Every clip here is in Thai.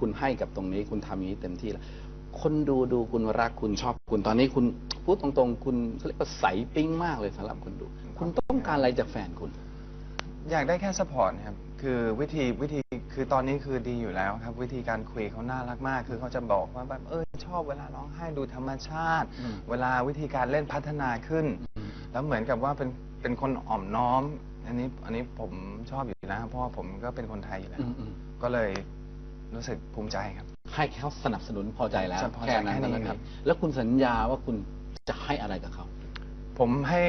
คุณให้กับตรงนี้คุณทำอย่างนี้เต็มที่แล้วคนดูดูคุณรักคุณชอบคุณตอนนี้คุณพูดตรงๆ คุณเขาเรียกว่าใสปิ๊งมากเลยสำหรับคนดู คุณต้องการอะไรจากแฟนคุณ อยากได้แค่สปอร์ตครับ คือวิธีวิธีคือตอนนี้คือดีอยู่แล้วครับ วิธีการคุยเขาน่ารักมาก คือเขาจะบอกว่าแบบเออชอบเวลาร้องไห้ดูธรรมชาติ อืมเวลาวิธีการเล่นพัฒนาขึ้นแล้วเหมือนกับว่าเป็นเป็นคนอ่อมน้อม อันนี้อันนี้ผมชอบอยู่แล้วเพราะว่าผมก็เป็นคนไทยอยู่แล้ว อืมอืมก็เลย รู้สึกภูมิใจครับ ให้เขาสนับสนุนพอใจแล้วจะพอใจแค่นั้นแค่นี้เท่านั้นครับเองแล้วคุณสัญญาว่าคุณจะให้อะไรกับเขาผมให้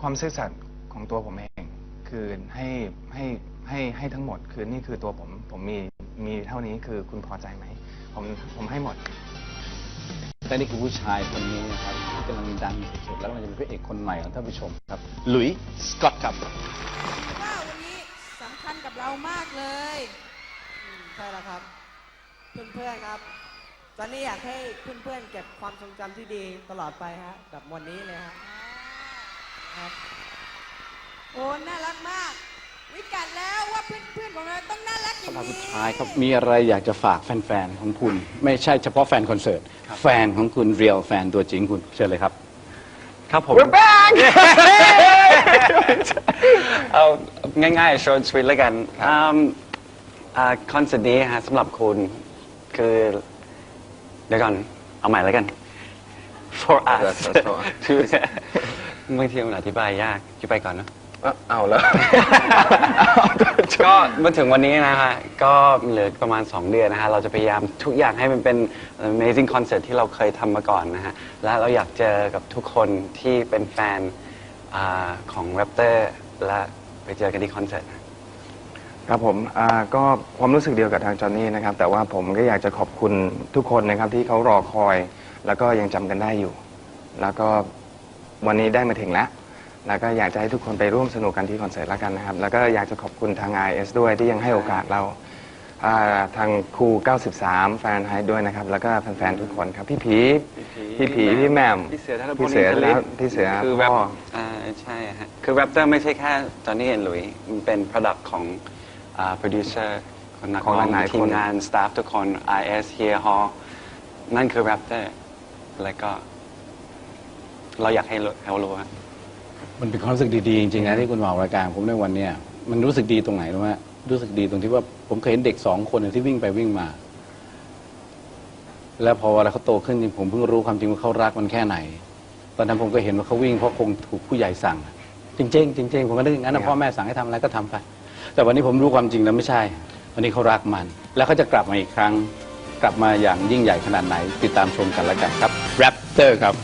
ความซื่อสัตย์ของตัวผมเอง คือให้ให้ให้ให้ทั้งหมด คือนี่คือตัวผมผมมีมีเท่านี้คือคุณพอใจไหมผมผมให้หมด แต่นี่คือผู้ชายคนนี้นะครับที่กำลังดังสุดๆแล้วกำลังจะเป็นพระเอกคนใหม่ของท่านผู้ชมครับหลุยส์สกอตครับ ว่าวันนี้สำคัญกับเรามากเลยอืม ใช่แล้วครับ เพื่อนๆครับ ตอนนี้อยากให้เพื่อนๆเก็บความทรงจำที่ดีตลอดไปฮะกับวันนี้เลยฮะครับโอ้น่ารักมาก วิกัดแล้วว่าเพื่อนๆของเราต้องน่ารักอย่างคำถามนี้สุดท้ายครับมีอะไรอยากจะฝากแฟนๆของคุณ ไม่ใช่เฉพาะแฟนคอนเสิร์ต แฟนของคุณเรียลแฟนตัวจริงคุณเชิญเลยครับ ครับผมเอาง่ายๆ short sweet แล้วกันอืม อ่าคอนเสิร์ตนี้ฮะสำหรับคุณคือ เดี๋ยวก่อน เอาใหม่แล้วกัน for us That's- that's for us. คือบางทีมันอธิบายยากจะไปก่อนเนอะเอาแล้ว ก็มาถึงวันนี้นะฮะ ก็เหลือประมาณ 2 เดือนนะฮะ เราจะพยายามทุกอย่างให้มันเป็น amazing concert ที่เราเคยทำมาก่อนนะฮะ และเราอยากเจอกับทุกคนที่เป็นแฟนอาของ Raptor และไปเจอกันที่คอนเสิร์ต ครับผมอ่าก็ความรู้สึกเดียวกับทางจอห์นนี่นะครับ แต่ว่าผมก็อยากจะขอบคุณทุกคนนะครับที่เขารอคอย แล้วก็ยังจำกันได้อยู่ แล้วก็วันนี้ได้มาถึงแล้ว แล้วก็อยากจะให้ทุกคนไปร่วมสนุกกันที่คอนเสิร์ตแล้วกันนะครับ แล้วก็อยากจะขอบคุณทาง IS ด้วยที่ยังให้โอกาสเราอ่าทางครู 93 แฟนไฮด้วยนะครับ แล้วก็แฟนๆทุกคนครับ พี่ผีพี่ผีพี่แหม่มพี่เสือธนพลพี่เสืออินทรฤทธิ์พี่เสือคือแรปพ่อ อ่าใช่ฮะคือ Raptor ไม่ใช่แค่จอห์นนี่เอนหลุยมันเป็น product ของ อ่า producer คนนักของร้องหลายๆทีมคนงาน staff ทุกคน IS Here Hall นั่นคือ Raptor แล้วก็ เราอยากให้รู้ให้รู้ว่า มันเป็นความรู้สึกดีๆจริงๆนะที่คุณมาออกรายการผมในวันเนี้ยมันรู้สึกดีตรงไหนรู้ไหมรู้สึกดีตรงที่ว่าผมเคยเห็นเด็กสองคนที่วิ่งไปวิ่งมา แล้วพอเวลาเขาโตขึ้นจริงผมเพิ่งรู้ความจริงว่าเขารักมันแค่ไหน ตอนนั้นผมก็เห็นว่าเขาวิ่งเพราะคงถูกผู้ใหญ่สั่ง จริงๆจริงๆผมก็นึกอย่างนั้นนะพ่อแม่สั่งให้ทำอะไรก็ทำไป แต่วันนี้ผมรู้ความจริงแล้วไม่ใช่ วันนี้เขารักมัน แล้วเขาจะกลับมาอีกครั้ง กลับมาอย่างยิ่งใหญ่ขนาดไหน ติดตามชมกันแล้วกันครับแรปเตอร์ครับ